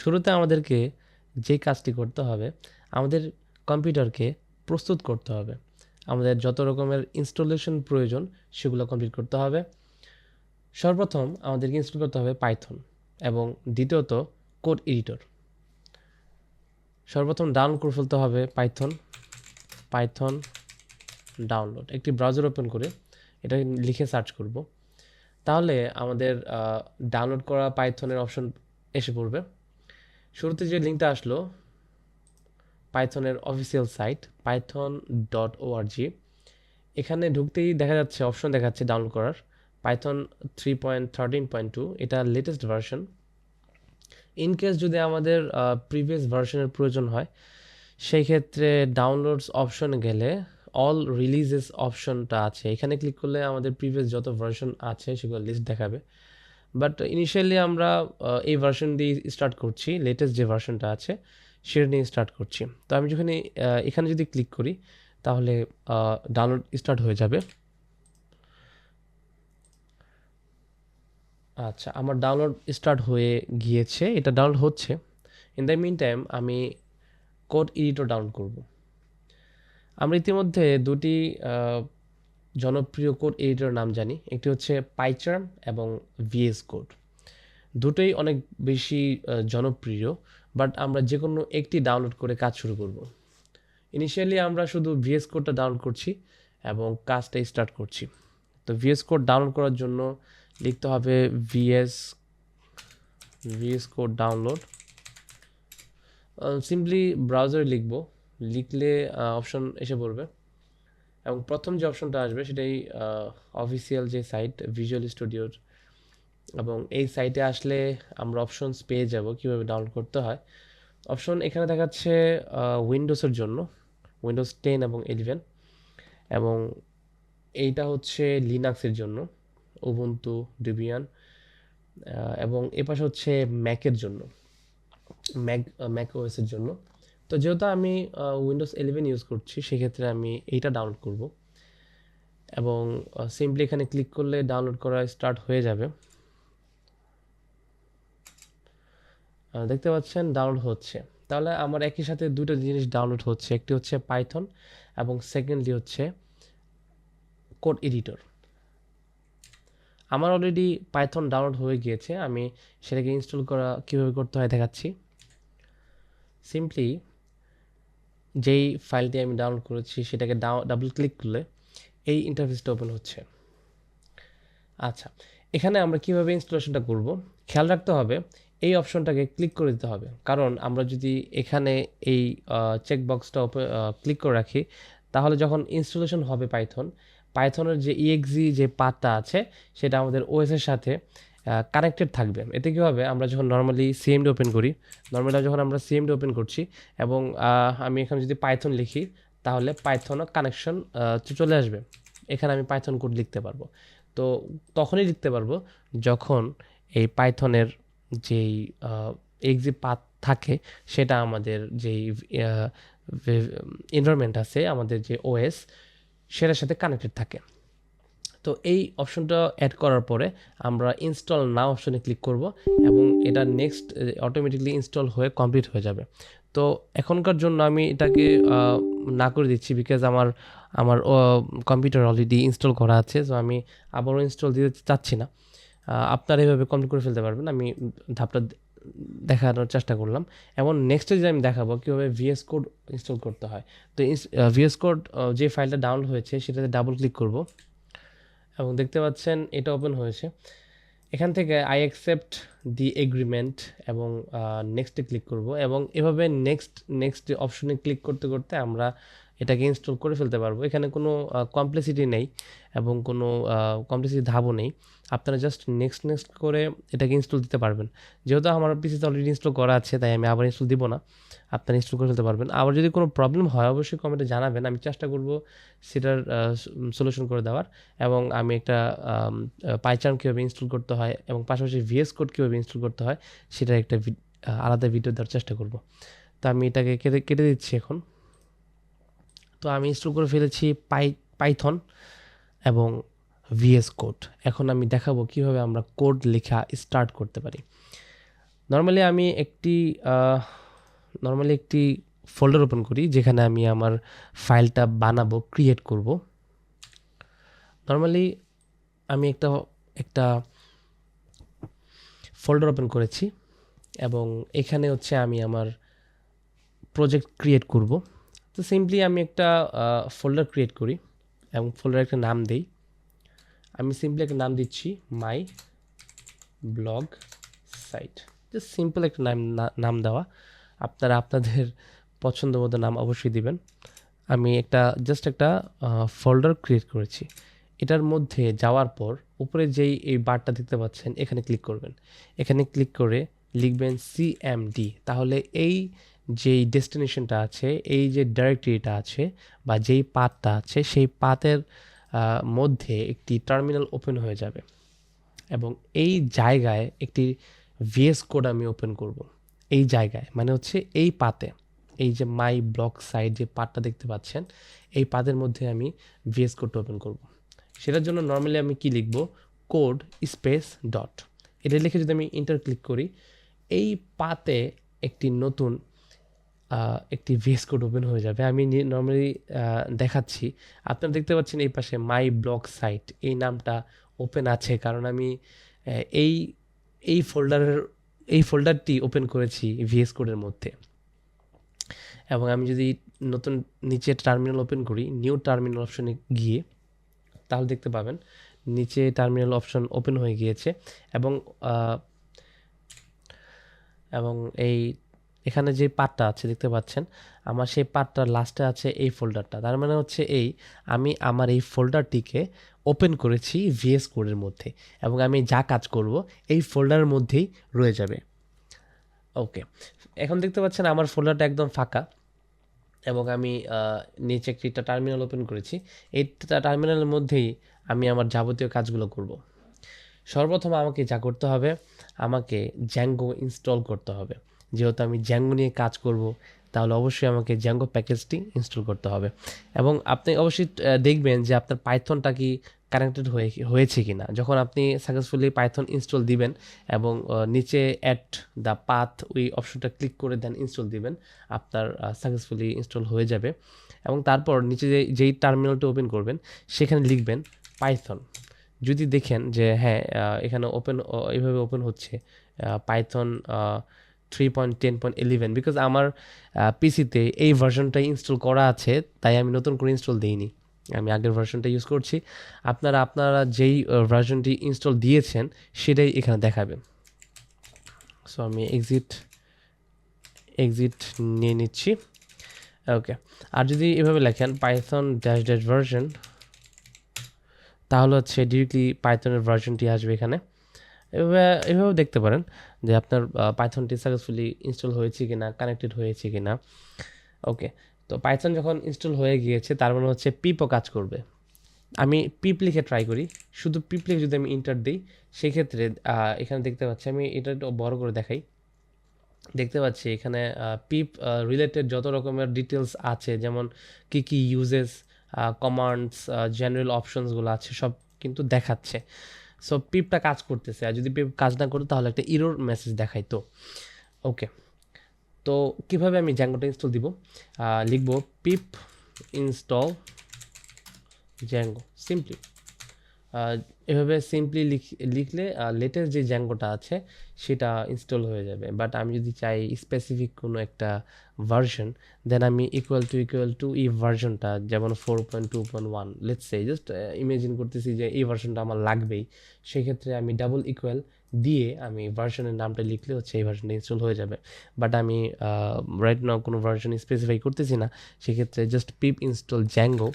শুরুতে আমাদেরকে যে কাজটি করতে হবে, আমাদের কম্পিউটারকে প্রস্তুত করতে হবে। আমাদের যত রকমের ইনস্টলেশন প্রয়োজন, সেগুলো কমপ্লিট করতে হবে। সর্বপ্রথম আমাদেরকে ইনস্টল করতে হবে পাইথন এবং দ্বিতীয়ত কোড এডিটর। সর্বপ্রথম ডাউনলোড করে ফেলতে হবে পাইথন পাইথন ডাউনলোড। একটি ব্রাউজার ওপেন করে এটা লিখে সার্চ করব। তাহলে আমাদের ডাউনলোড করা পাইথনের অপশন এসে পড়বে। শুরুতে যে লিঙ্কটা আসলো পাইথনের official site Python dot O R G এখানে ঢুকতেই দেখা যাচ্ছে অপশন দেখাচ্ছে ডাউনলোড করার Python three point thirteen point two এটা লেটেস্ট ভার্সন ইন কেস যদি আমাদের প্রিভিয়াস ভার্সনের প্রয়োজন হয়, সেই ক্ষেত্রে ডাউনলোডস অপশনে গেলে অল রিলিজেস অপশনটা আছে। এখানে ক্লিক করলে আমাদের প্রিভিয়াস যত ভার্সন আছে, সেগুলো লিস্ট দেখাবে। বাট ইনিশিয়ালি আমরা এই ভার্সন দিয়ে স্টার্ট করছি লেটেস্ট যে ভার্সনটা আছে, সেটা নিয়ে স্টার্ট করছি। তো আমি যখন এখানে যদি ক্লিক করি, তাহলে ডাউনলোড স্টার্ট হয়ে যাবে। আচ্ছা আমার ডাউনলোড স্টার্ট হয়ে গিয়েছে, এটা ডাউনলোড হচ্ছে। ইন দ্য মিন টাইম আমি কোড এডিটর ডাউনলোড করব। আমরা ইতিমধ্যে দুটি জনপ্রিয় কোড এডিটর নাম জানি। একটি হচ্ছে পাইচার্ম এবং ভিএস কোড। দুটোই অনেক বেশি জনপ্রিয়, বাট আমরা যে কোনো একটি ডাউনলোড করে কাজ শুরু করব। ইনিশিয়ালি আমরা শুধু ভিএস কোডটা ডাউনলোড করছি এবং কাজটা স্টার্ট করছি। তো ভিএস কোড ডাউনলোড করার জন্য লিখতে হবে VS VS code download. Simply ব্রাউজারে লিখব। লিখলে অপশন এসে পড়বে। এবং প্রথম যে অপশনটা আসবে সেটাই অফিসিয়াল যে সাইট ভিজুয়াল স্টুডিওর এবং এই সাইটে আসলে আমরা অপশনস পেয়ে যাব, কীভাবে ডাউনলোড করতে হয়। অপশন এখানে দেখাচ্ছে উইন্ডোজের জন্য উইন্ডোজ টেন এবং ইলেভেন এবং এইটা হচ্ছে লিনাক্সের জন্য উবুন্টু ডিবিয়ান এবং এ পাশে হচ্ছে ম্যাকের জন্য ম্যাক ম্যাক জন্য। তো যেহেতু আমি উইন্ডোজ ইলেভেন ইউজ করছি, সেক্ষেত্রে আমি এইটা ডাউনলোড করব। এবং সিম্পলি এখানে ক্লিক করলে ডাউনলোড করা স্টার্ট হয়ে যাবে। দেখতে পাচ্ছেন ডাউনলোড হচ্ছে। তাহলে আমার একই সাথে দুটো জিনিস ডাউনলোড হচ্ছে। একটি হচ্ছে পাইথন এবং সেকেন্ডলি হচ্ছে কোড এডিটর আমার অলরেডি পাইথন ডাউনলোড হয়ে গিয়েছে। আমি সেটাকে ইনস্টল করা কীভাবে করতে হয় দেখাচ্ছি। সিম্পলি যেই ফাইলটি আমি ডাউনলোড করেছি, সেটাকে ডাবল ক্লিক করলে এই ইন্টারফেসটা ওপেন হচ্ছে। আচ্ছা এখানে আমরা কীভাবে ইনস্টলেশনটা করব? খেয়াল রাখতে হবে, এই অপশনটাকে ক্লিক করে দিতে হবে। কারণ আমরা যদি এখানে এই চেক বক্সটা ক্লিক করে রাখি, তাহলে যখন ইনস্টলেশন হবে পাইথন পাইথনের যে ইএক্সি যে পাতটা আছে, সেটা আমাদের ওএসের সাথে কানেক্টেড থাকবে। এতে কী হবে? আমরা যখন নর্মালি সিএমডি ওপেন করি নর্মালি যখন আমরা সিএমডি ওপেন করছি এবং আমি এখানে যদি পাইথন লিখি, তাহলে পাইথনও কানেকশন চলে আসবে। এখানে আমি পাইথন কোড লিখতে পারব। তো তখনই লিখতে পারব যখন এই পাইথনের যেই এক্সি পাথ থাকে, সেটা আমাদের যেই এনভায়রনমেন্ট আছে, আমাদের যে ওএস সেটার সাথে কানেক্টেড থাকে। তো এই অপশনটা অ্যাড করার পরে আমরা ইনস্টল না অপশনে ক্লিক করব এবং এটা নেক্সট অটোমেটিকলি ইনস্টল হয়ে কমপ্লিট হয়ে যাবে। তো এখনকার জন্য আমি এটাকে না করে দিচ্ছি বিকজ আমার আমার কম্পিউটার অলরেডি ইনস্টল করা আছে তো আমি আবারও ইনস্টল দিতে চাচ্ছি না। আপনারা এভাবে কমপ্লিট করে ফেলতে পারবেন, আমি ধাপটা দেখানোর চেষ্টা করলাম। এবং নেক্সটে যে আমি দেখাবো কীভাবে ভিএস কোড ইনস্টল করতে হয়। তো ভিএস কোড যে ফাইলটা ডাউনলোড হয়েছে, সেটাতে ডাবল ক্লিক করব। এবং দেখতে পাচ্ছেন এটা ওপেন হয়েছে। এখান থেকে আই অ্যাকসেপ্ট দি এগ্রিমেন্ট এবং নেক্সটে ক্লিক করব এবং এভাবে নেক্সট নেক্সট অপশনে ক্লিক করতে করতে আমরা এটাকে ইনস্টল করে ফেলতে পারব। এখানে কোনো কমপ্লেসিটি নেই এবং কোনো কমপ্লেসিটি ধাপও নেই। আপনারা জাস্ট নেক্সট নেক্সট করে এটাকে ইনস্টল দিতে পারবেন। যেহেতু আমার পিসিতে অলরেডি ইনস্টল করা আছে, তাই আমি আবার ইনস্টল দিব না। আপনারা ইনস্টল করে ফেলতে পারবেন। আবার যদি কোনো প্রবলেম হয়, অবশ্যই কমেন্টে জানাবেন। আমি চেষ্টা করব সেটার সলিউশন করে দেওয়ার এবং আমি একটা পাইচার্ম কীভাবে ইনস্টল করতে হয় এবং পাশাপাশি ভিএস কোড কীভাবে ইনস্টল করতে হয়, সেটার একটা আলাদা ভিডিও দেওয়ার চেষ্টা করব। তো আমি এটাকে কেটে কেটে দিচ্ছি এখন। তো আমি ইনস্টল করে ফেলেছি পাই পাইথন এবং ভিএস কোড এখন আমি দেখাবো কীভাবে আমরা কোড লেখা স্টার্ট করতে পারি। নর্মালি আমি একটি নর্মালি একটি ফোল্ডার ওপেন করি, যেখানে আমি আমার ফাইলটা বানাবো ক্রিয়েট করব। নর্মালি আমি একটা একটা ফোল্ডার ওপেন করেছি এবং এখানে হচ্ছে আমি আমার প্রজেক্ট ক্রিয়েট করব। তো সিম্পলি আমি একটা ফোল্ডার ক্রিয়েট করি এবং ফোল্ডার একটা নাম দেই। আমি সিম্পলি একটা নাম দিচ্ছি my blog site just simple একটা নাম নাম দেওয়া। আপনারা আপনাদের পছন্দ মতো নাম অবশ্যই দিবেন। আমি একটা জাস্ট একটা ফোল্ডার ক্রিয়েট করেছি। এটার মধ্যে যাওয়ার পর উপরে যেই, এই বারটা দেখতে পাচ্ছেন, এখানে ক্লিক করবেন। এখানে ক্লিক করে লিখবেন সিএমডি তাহলে এই যেই ডেস্টিনেশনটা আছে, এই যে ডাইরেক্টরিটা আছে বা যেই পাতটা আছে, সেই পাতের মধ্যে একটি টার্মিনাল ওপেন হয়ে যাবে। এবং এই জায়গায় একটি ভিএস কোড আমি ওপেন করব। এই জায়গায় মানে হচ্ছে এই পাতে, এই যে মাই ব্লক সাইড যে পাতটা দেখতে পাচ্ছেন, এই পাতের মধ্যে আমি ভিএস কোডটা ওপেন করব। সেটার জন্য নর্মালি আমি কি লিখব? কোড স্পেস ডট এটা লিখে যদি আমি ইন্টার ক্লিক করি, এই পাতে একটি নতুন একটি ভিএস কোড ওপেন হয়ে যাবে। আমি নর্মালি দেখাচ্ছি। আপনারা দেখতে পাচ্ছেন এই পাশে মাই ব্লগ সাইট। এই নামটা ওপেন আছে, কারণ আমি এই এই ফোল্ডারের, এই ফোল্ডারটি ওপেন করেছি ভিএস কোডের মধ্যে। এবং আমি যদি নতুন নিচে টার্মিনাল ওপেন করি, নিউ টার্মিনাল অপশনে গিয়ে, তাহলে দেখতে পাবেন, নিচে টার্মিনাল অপশন ওপেন হয়ে গিয়েছে। এবং এবং এই এখানে যে পার্টটা আছে, দেখতে পাচ্ছেন? আমার সেই পার্টটার লাস্টে আছে এই ফোল্ডারটা তার মানে হচ্ছে এই, আমি আমার এই ফোল্ডারটিকে ওপেন করেছি ভিএস কোডের মধ্যে এবং আমি যা কাজ করব এই ফোল্ডারের মধ্যেই রয়ে যাবে। ওকে এখন দেখতে পাচ্ছেন আমার ফোল্ডারটা একদম ফাঁকা এবং আমি নিচে একটি টার্মিনাল ওপেন করেছি। এই টার্মিনালের মধ্যেই আমি আমার যাবতীয় কাজগুলো করব। সর্বপ্রথম আমাকে যা করতে হবে, আমাকে জ্যাঙ্গো ইনস্টল করতে হবে। যেহেতু আমি জ্যাঙ্গো নিয়ে কাজ করব, তাহলে অবশ্যই আমাকে জ্যাঙ্গো প্যাকেজটি ইনস্টল করতে হবে। এবং আপনি অবশ্যই দেখবেন যে আপনার পাইথনটা কি কানেক্টেড হয়ে, হয়েছে কি না যখন আপনি সাকসেসফুলি পাইথন ইনস্টল দিবেন এবং নিচে অ্যাট দ্য পাথ ওই অপশনটা ক্লিক করে দেন ইনস্টল দিবেন, আপনার সাকসেসফুলি ইনস্টল হয়ে যাবে। এবং তারপর নিচে যে, যেই টার্মিনালটা ওপেন করবেন, সেখানে লিখবেন পাইথন যদি দেখেন যে হ্যাঁ এখানে ওপেন এইভাবে ওপেন হচ্ছে Python three point ten point eleven because আমার পিসিতে এই ভার্সনটা ইনস্টল করা আছে, তাই আমি নতুন করে ইনস্টল দিইনি। আমি আগের ভার্সনটা ইউজ করছি। আপনারা আপনারা যেই ভার্সনটি ইনস্টল দিয়েছেন, সেটাই এখানে দেখাবেন। সো আমি এক্সিট এক্সিট নিয়ে নিচ্ছি। ওকে আর যদি এভাবে লেখেন পাইথন ড্যাশ ড্যাশ ভার্সন তাহলে হচ্ছে ডিরেক্টলি পাইথনের ভার্সনটি আসবে এখানে। এভাবে এভাবেও দেখতে পারেন যে আপনার পাইথনটি সাকসেসফুলি ইনস্টল হয়েছে কি না কানেক্টেড হয়েছে কি না ওকে তো পাইথন যখন ইনস্টল হয়ে গিয়েছে, তার মানে হচ্ছে পিপও কাজ করবে। আমি পিপ লিখে ট্রাই করি। শুধু পিপ লিখে যদি আমি ইন্টার দিই, সেক্ষেত্রে এখানে দেখতে পাচ্ছি, আমি এটা একটু বড় করে দেখাই। দেখতে পাচ্ছি এখানে পিপ রিলেটেড যত রকমের ডিটেলস আছে, যেমন কি কি ইউজেস কমান্ডস জেনারেল অপশনসগুলো আছে, সব কিন্তু দেখাচ্ছে। সো পিপটা কাজ করতেছে। আর যদি পিপ কাজ না করতো তাহলে একটা ইরোর মেসেজ দেখাইতো ওকে তো, কীভাবে আমি জ্যাঙ্গোটা ইনস্টল দিব? লিখব পিপ ইনস্টল জ্যাঙ্গো সিম্পলি এভাবে সিম্পলি লিখলে লেটেস্ট যে জ্যাঙ্গোটা আছে, সেটা ইনস্টল হয়ে যাবে। বাট আমি যদি চাই স্পেসিফিক কোনো একটা ভার্সন দেন আমি ইকুয়াল টু ইকুয়াল টু এই ভার্সনটা যেমন four point two point one let's say just imagine করতেছি যে এই ভার্সনটা আমার লাগবেই। সেক্ষেত্রে আমি ডাবল ইকুয়াল দিয়ে আমি ভার্সনের নামটা লিখলে হচ্ছে এই ভার্সনটা ইনস্টল হয়ে যাবে। বাট আমি রাইট নাও কোনো ভার্সন স্পেসিফাই করতেছি না। সেক্ষেত্রে জাস্ট পিপ ইনস্টল জ্যাঙ্গো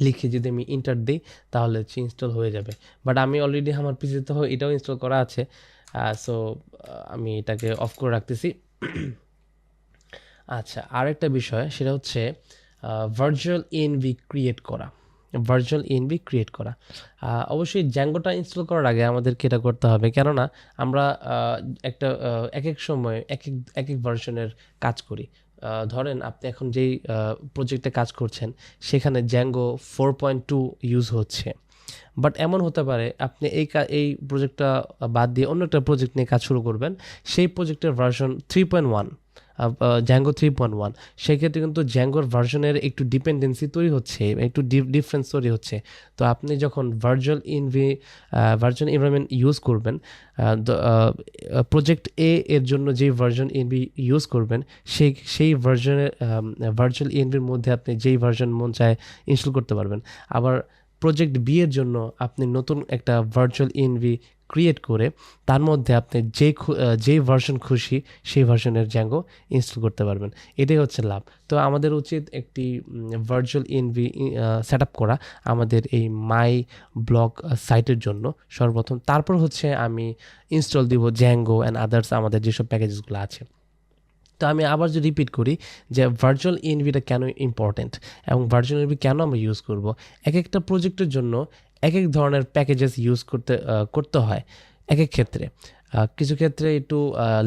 লিখে যদি আমি ইন্টার দিই, তাহলে হচ্ছে ইনস্টল হয়ে যাবে। বাট আমি অলরেডি আমার পিসিতে এটাও ইনস্টল করা আছে। সো আমি এটাকে অফ করে রাখতেছি। আচ্ছা আরেকটা বিষয়, সেটা হচ্ছে ভার্চুয়াল এনভি ক্রিয়েট করা। ভার্চুয়াল এনভি ক্রিয়েট করা। অবশ্যই জ্যাঙ্গোটা ইনস্টল করার আগে আমাদেরকে এটা করতে হবে। কেননা, আমরা একটা এক এক সময় এক এক এক এক ভার্সনের কাজ করি। ধরেন আপনি এখন যেই প্রজেক্টে কাজ করছেন, সেখানে Django four point two use হচ্ছে। বাট এমন হতে পারে আপনি এই এই প্রজেক্টটা বাদ দিয়ে অন্য একটা প্রজেক্ট নিয়ে কাজ শুরু করবেন, সেই প্রজেক্টের version three point one Django three point one সেক্ষেত্রে কিন্তু জ্যাঙ্গোর ভার্সনের একটু ডিপেন্ডেন্সি তৈরি হচ্ছে, একটু ডিফারেন্স তৈরি হচ্ছে। তো আপনি যখন virtual env virtual environment use করবেন প্রজেক্ট এ এর জন্য যে ভার্জন ইনভি ইউজ করবেন, সেই সেই ভার্জনের ভার্চুয়াল ইনভির মধ্যে আপনি যেই ভার্জন মন চায় ইনস্টল করতে পারবেন। আবার প্রজেক্ট বি এর জন্য আপনি নতুন একটা ভার্চুয়াল এনভি ক্রিয়েট করে তার মধ্যে আপনি যে যেই ভার্সন খুশি, সেই ভার্সনের জ্যাঙ্গো ইনস্টল করতে পারবেন। এটাই হচ্ছে লাভ। তো আমাদের উচিত একটি ভার্চুয়াল ইনভি সেট আপ করা আমাদের এই মাই ব্লগ সাইটের জন্য সর্বপ্রথম। তারপর হচ্ছে আমি ইনস্টল দিব জ্যাঙ্গো অ্যান্ড আদার্স আমাদের যেসব প্যাকেজেসগুলো আছে। তো আমি আবার যদি রিপিট করি যে ভার্চুয়াল ইনভিটা কেন ইম্পর্ট্যান্ট এবং ভার্চুয়াল ইনভি কেন আমরা ইউজ করব? এক একটা প্রজেক্টের জন্য এক এক ধরনের প্যাকেজেস ইউজ করতে করতে হয় এক এক ক্ষেত্রে কিছু ক্ষেত্রে একটু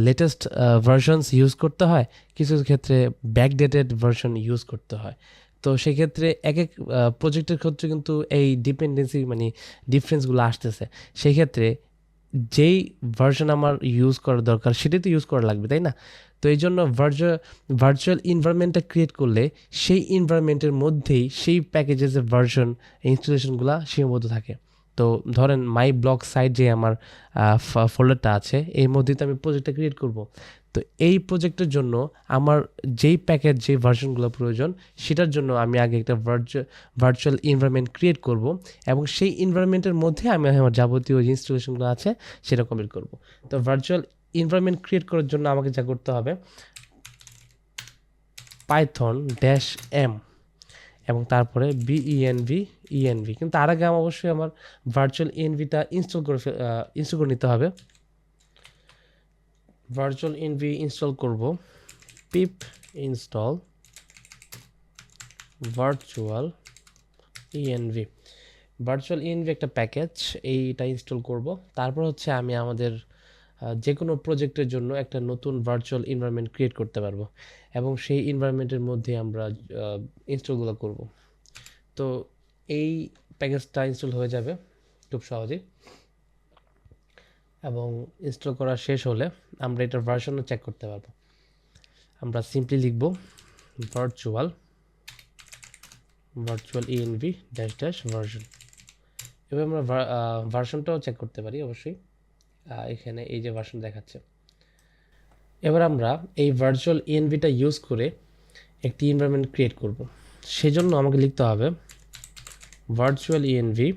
লেটেস্ট ভার্সনস ইউজ করতে হয়, কিছু ক্ষেত্রে ব্যাকডেটেড ভার্সন ইউজ করতে হয়। তো সেক্ষেত্রে এক এক প্রজেক্টের ক্ষেত্রে কিন্তু এই ডিপেন্ডেন্সি মানে ডিফারেন্সগুলো আসতেছে। সেই ক্ষেত্রে যেই ভার্সন আমার ইউজ করা দরকার, সেটাই তো ইউজ করা লাগবে, তাই না? তো এই জন্য ভার্চুয়াল ভার্চুয়াল ইনভারমেন্টটা ক্রিয়েট করলে সেই ইনভারমেন্টের মধ্যেই সেই প্যাকেজের যে ভার্সন ইনস্টলেশনগুলো সীমাবদ্ধ থাকে। তো ধরেন মাই ব্লক সাইট যে আমার ফোল্ডারটা আছে, এর মধ্যেই তো আমি প্রজেক্টটা ক্রিয়েট করব। তো এই প্রজেক্টের জন্য আমার যেই প্যাকেজ যেই ভার্সনগুলো প্রয়োজন, সেটার জন্য আমি আগে একটা ভার্চুয়াল ইনভারমেন্ট ক্রিয়েট করব এবং সেই ইনভারমেন্টের মধ্যে আমি আমার যাবতীয় যে ইনস্টলেশনগুলো আছে, সেটা কমপ্লিট করব। তো ভার্চুয়াল ইনভারমেন্ট ক্রিয়েট করার জন্য আমাকে যা করতে হবে পাইথন ড্যাশ এম এবং তারপরে বিইএনভি ইএনভি কিন্তু তার আগে আমার অবশ্যই আমার ভার্চুয়াল ইএনভিটা ইনস্টল করে ইনস্টল করে নিতে হবে। ভার্চুয়াল ইনভি ইনস্টল করব। Pip install virtual ENV virtual ENV একটা প্যাকেজ এইটা ইনস্টল করব। তারপর হচ্ছে আমি আমাদের যে কোনো প্রজেক্টের জন্য একটা নতুন ভার্চুয়াল এনভায়রনমেন্ট ক্রিয়েট করতে পারব এবং সেই এনভায়রনমেন্টের মধ্যে আমরা ইনস্টলগুলো করব। তো এই প্যাকেজটা ইনস্টল হয়ে যাবে খুব সহজেই। এবং ইনস্টল করা শেষ হলে আমরা এটার ভার্সনও চেক করতে পারব। আমরা সিম্পলি লিখব virtual virtual env dash dash version এবার আমরা ভার্সনটাও চেক করতে পারি অবশ্যই। এখানে এই যে ভার্সন দেখাচ্ছে। এবার আমরা এই ভার্চুয়াল ইএনভিটা ইউজ করে একটি এনভায়রনমেন্ট ক্রিয়েট করব। সেজন্য আমাকে লিখতে হবে ভার্চুয়াল ইএনভি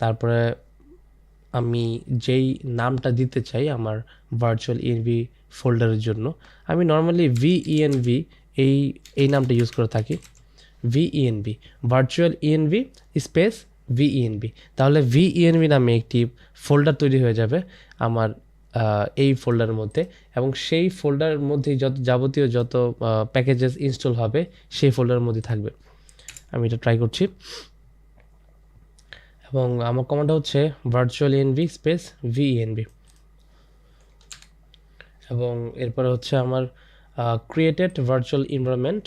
তারপরে আমি যেই নামটা দিতে চাই আমার ভার্চুয়াল ইএনভি ফোল্ডারের জন্য, আমি নর্মালি ভিইএনভি এই এই নামটা ইউজ করে থাকি। VENV virtual ENV space VENV তাহলে ভিইএনভি নামে একটি ফোল্ডার তৈরি হয়ে যাবে আমার এই ফোল্ডারের মধ্যে এবং সেই ফোল্ডারের মধ্যে যত যাবতীয় যত প্যাকেজেস ইনস্টল হবে সেই ফোল্ডারের মধ্যে থাকবে। আমি এটা ট্রাই করছি। এবং আমার কমান্ডটা হচ্ছে ভার্চুয়াল এনভি স্পেস ভিএনভি এবং এরপরে হচ্ছে আমার ক্রিয়েটেড ভার্চুয়াল এনভায়রনমেন্ট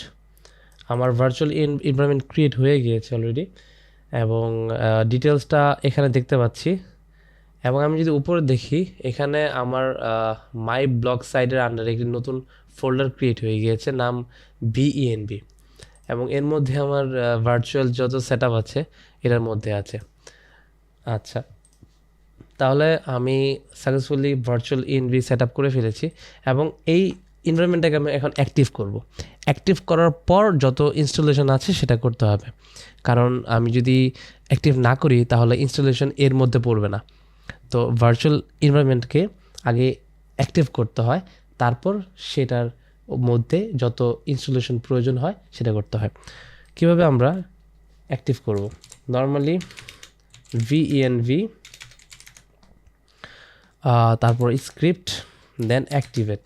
আমার ভার্চুয়াল এনভায়রনমেন্ট ক্রিয়েট হয়ে গিয়েছে অলরেডি এবং ডিটেলসটা এখানে দেখতে পাচ্ছি। এবং আমি যদি উপরে দেখি, এখানে আমার মাই ব্লগ সাইডের আন্ডারে একটি নতুন ফোল্ডার ক্রিয়েট হয়ে গিয়েছে, নাম বিইএনবি এবং এর মধ্যে আমার ভার্চুয়াল যত সেট আছে, এটার মধ্যে আছে। আচ্ছা। তাহলে আমি successfully virtual env set up করে ফেলেছি এবং এই এনভায়রনমেন্টটাকে আমি এখন অ্যাক্টিভ করব। অ্যাক্টিভ করার পর যত ইনস্টলেশন আছে সেটা করতে হবে। কারণ আমি যদি অ্যাক্টিভ না করি তাহলে ইনস্টলেশন এর মধ্যে পড়বে না। তো ভার্চুয়াল এনভায়রনমেন্টকে আগে অ্যাক্টিভ করতে হয়, তারপর সেটার মধ্যে যত ইনস্টলেশন প্রয়োজন হয় সেটা করতে হয়। কীভাবে আমরা অ্যাক্টিভ করব? নর্মালি ভিএনভি তারপর স্ক্রিপ্ট দেন অ্যাক্টিভেট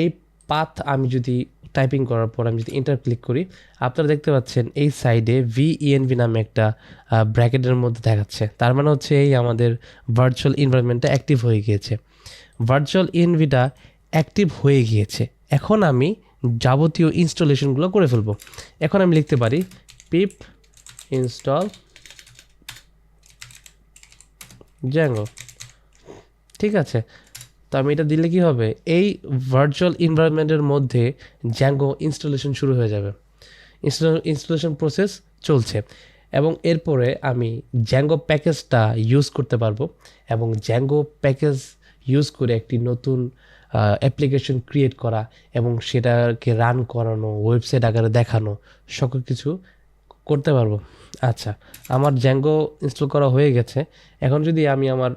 এই পাথ আমি যদি টাইপিং করার পর আমি যদি ইন্টার ক্লিক করি, আপনারা দেখতে পাচ্ছেন এই সাইডে ভিইএনভি নামে একটা ব্র্যাকেটের মধ্যে দেখাচ্ছে। তার মানে হচ্ছে এই আমাদের ভার্চুয়াল এনভায়রনমেন্টটা অ্যাক্টিভ হয়ে গিয়েছে। ভার্চুয়াল ইনভিটা অ্যাক্টিভ হয়ে গিয়েছে। এখন আমি যাবতীয় ইনস্টলেশনগুলো করে ফেলব। এখন আমি লিখতে পারি পিপ ইনস্টল জ্যাঙ্গো। ঠিক আছে। তো আমি এটা দিলে কি হবে? এই ভার্চুয়াল এনভায়রনমেন্টের মধ্যে জ্যাঙ্গো ইনস্টলেশন শুরু হয়ে যাবে। ইনস্টলেশন প্রসেস চলছে। এবং এরপরে আমি জ্যাঙ্গো প্যাকেজটা ইউজ করতে পারব এবং জ্যাঙ্গো প্যাকেজ ইউজ করে একটি নতুন অ্যাপ্লিকেশন ক্রিয়েট করা এবং সেটাকে রান করানো ওয়েবসাইট আকারে দেখানো সকল কিছু করতে পারব। আচ্ছা আমার জ্যাঙ্গো ইনস্টল করা হয়ে গেছে। এখন যদি আমি আমার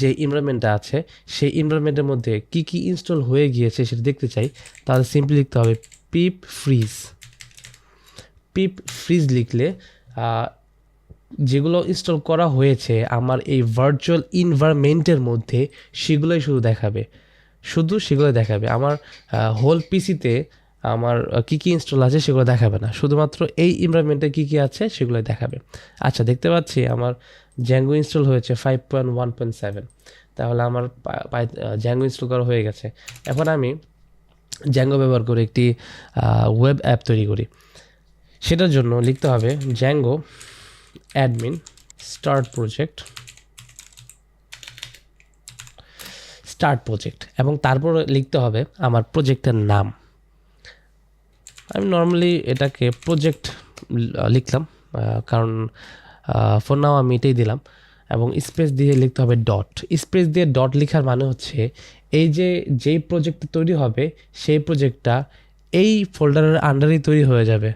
যে এনভায়রনমেন্টটা আছে, সেই এনভায়রনমেন্টের মধ্যে কি কি ইনস্টল হয়ে গিয়েছে সেটা দেখতে চাই, তাহলে সিম্পলি লিখতে হবে পিপ ফ্রিজ পিপ ফ্রিজ লিখলে যেগুলো ইনস্টল করা হয়েছে আমার এই ভার্চুয়াল ইনভায়রনমেন্টের মধ্যে সেগুলোই শুধু দেখাবে। শুধু সেগুলো দেখাবে। আমার হোল পিসিতে আমার কি কি ইনস্টল আছে সেগুলো দেখাবে না। শুধুমাত্র এই এনভায়রনমেন্টে কি কি আছে সেগুলো দেখাবে। আচ্ছা দেখতে পাচ্ছি আমার জ্যাঙ্গো ইনস্টল হয়েছে five point one point seven তাহলে আমার জ্যাঙ্গো ইনস্টল করা হয়ে গেছে। এখন আমি জ্যাঙ্গো ব্যবহার করে একটি ওয়েব অ্যাপ তৈরি করি। সেটার জন্য লিখতে হবে Django admin start project start project এবং তারপর লিখতে হবে আমার প্রজেক্টের নাম। আমি নর্মালি এটাকে প্রজেক্ট লিখলাম কারণ ফোন নাও আমি এটাই দিলাম এবং স্পেস দিয়ে লিখতে হবে ডট স্পেস দিয়ে ডট লেখার মানে হচ্ছে এই যে, যেই প্রজেক্ট তৈরি হবে, সেই প্রজেক্টটা এই ফোল্ডারের আন্ডারেই তৈরি হয়ে যাবে।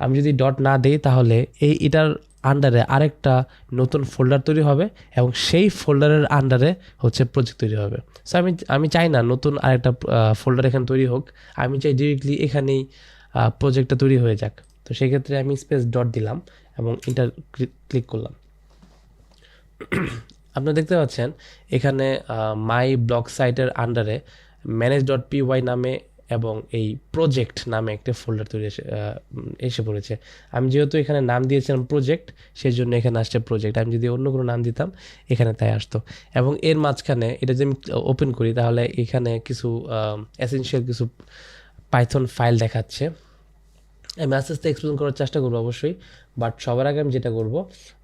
আমি যদি ডট না দিই তাহলে এই এটার আন্ডারে আরেকটা নতুন ফোল্ডার তৈরি হবে এবং সেই ফোল্ডারের আন্ডারে হচ্ছে প্রজেক্ট তৈরি হবে। সো আমি আমি চাই না নতুন আরেকটা ফোল্ডার এখানে তৈরি হোক। আমি চাই ডিরেক্টলি এখানেই প্রজেক্টটা তৈরি হয়ে যাক। তো সেক্ষেত্রে আমি স্পেস ডট দিলাম এবং ইন্টার ক্লিক করলাম। আপনারা দেখতে পাচ্ছেন, এখানে মাই ব্লগ সাইটের আন্ডারে ম্যানেজ ডট পি ওয়াই নামে এবং এই প্রজেক্ট নামে একটা ফোল্ডার তৈরি এসে পড়েছে। আমি যেহেতু এখানে নাম দিয়েছিলাম প্রজেক্ট সেই জন্য এখানে আসছে প্রজেক্ট আমি যদি অন্য কোনো নাম দিতাম, এখানে তাই আসতো। এবং এর মাঝখানে, এটা যদি আমি ওপেন করি, তাহলে এখানে কিছু এসেনশিয়াল কিছু পাইথন ফাইল দেখাচ্ছে। আমি আস্তে আস্তে এক্সপ্লেন করার চেষ্টা করব অবশ্যই বাট সবার আগে আমি যেটা করব,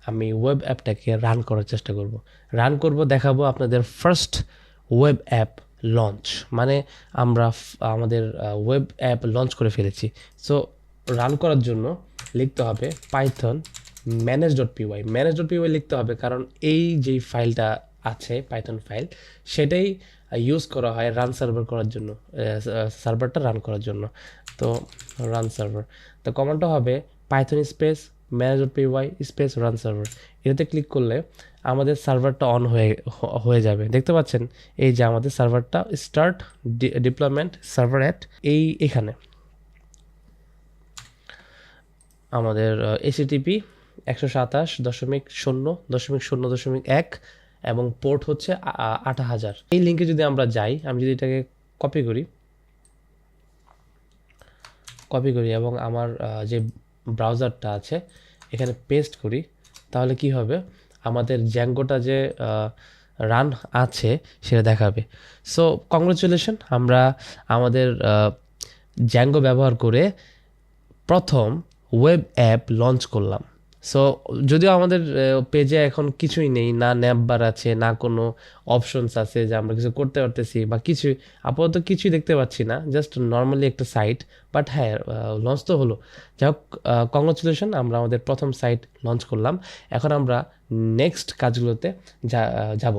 আমি ওয়েব অ্যাপটাকে রান করার চেষ্টা করব। রান করব, দেখাবো আপনাদের ফার্স্ট ওয়েব অ্যাপ লঞ্চ মানে আমরা আমাদের ওয়েব অ্যাপ লঞ্চ করে ফেলেছি। সো রান করার জন্য লিখতে হবে Python manage dot P Y manage dot P Y লিখতে হবে কারণ এই যেই ফাইলটা আছে পাইথন ফাইল সেটাই ইউজ করা হয় রান সার্ভার করার জন্য সার্ভারটা রান করার জন্য। তো রান সার্ভার তো কমান্ডটা হবে Python space manage dot P Y space run server. এটাতে ক্লিক করলে আমাদের সার্ভারটা অন হয়ে হয়ে যাবে। দেখতে পাচ্ছেন? এই যে আমাদের সার্ভারটা স্টার্ট ডিপ্লয়মেন্ট সার্ভার অ্যাট এই এখানে। আমাদের এসিটিপি একশো সাতাশ দশমিক শূন্য দশমিক শূন্য দশমিক এক এবং পোর্ট হচ্ছে আট হাজার। এই লিঙ্কে যদি আমরা যাই, আমি যদি এটাকে কপি করি কপি করি এবং আমার যে ব্রাউজারটা আছে, এখানে পেস্ট করি, তাহলে কি হবে? আমাদের জ্যাঙ্গোটা যে রান আছে, সেটা দেখাবে। সো কংগ্রেচুলেশন আমরা আমাদের জ্যাঙ্গো ব্যবহার করে প্রথম ওয়েব অ্যাপ লঞ্চ করলাম। সো যদিও আমাদের পেজে এখন কিছুই নেই, না ন্যাপবার আছে, না কোনো অপশনস আছে যে আমরা কিছু করতে পারতেছি বা কিছু, আপাতত কিছুই দেখতে পাচ্ছি না জাস্ট নর্মালি একটা সাইট বাট হ্যাঁ লঞ্চ তো হলো। যাই হোক কংগ্রাচুলেশন আমরা আমাদের প্রথম সাইট লঞ্চ করলাম। এখন আমরা নেক্সট কাজগুলোতে যা যাব।